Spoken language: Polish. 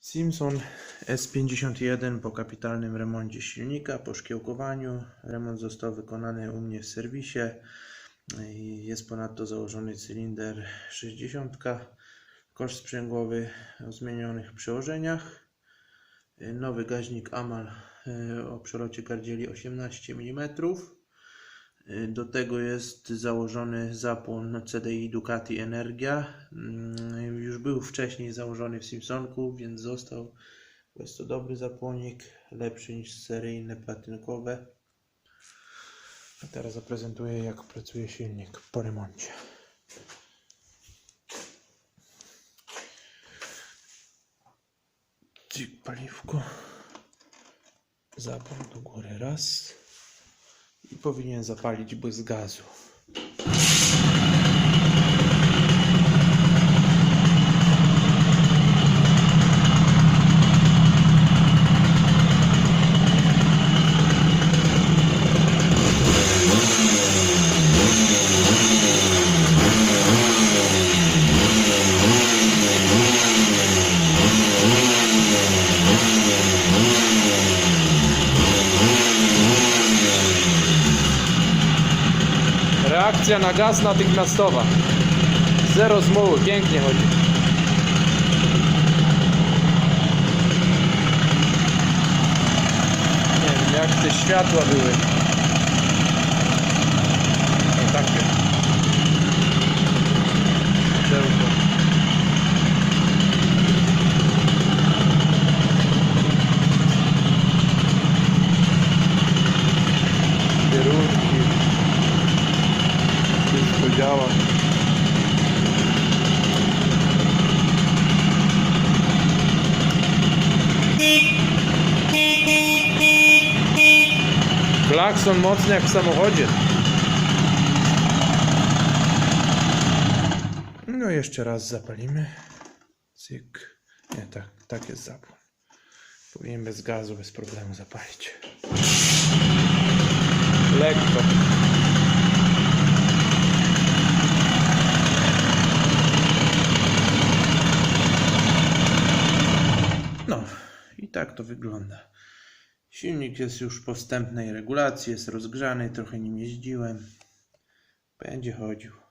Simpson S51 po kapitalnym remoncie silnika, po szkiełkowaniu. Remont został wykonany u mnie w serwisie. Jest ponadto założony cylinder 60. Kosz sprzęgłowy o zmienionych przełożeniach. Nowy gaźnik Amal y, o przelocie gardzieli 18 mm. Do tego jest założony zapłon CDI Ducati Energia. Mm, Już był wcześniej założony w Simpsonku, więc został. Jest to dobry zapłonik, lepszy niż seryjne platynkowe. A teraz zaprezentuję jak pracuje silnik po remoncie. Cyk, paliwko. Zapłon do góry raz powinien zapalić błysk gazu. Reakcja na gaz natychmiastowa. Zero zmuły, pięknie chodzi. Nie wiem jak te światła były. Wszystko działa. Klakson mocny jak w samochodzie. No jeszcze raz zapalimy. Cyk. Nie, tak, tak jest zapłon. Powinien bez gazu, bez problemu zapalić. Lekko. No i tak to wygląda. Silnik jest już po wstępnej regulacji, jest rozgrzany, trochę nim jeździłem. Będzie chodził.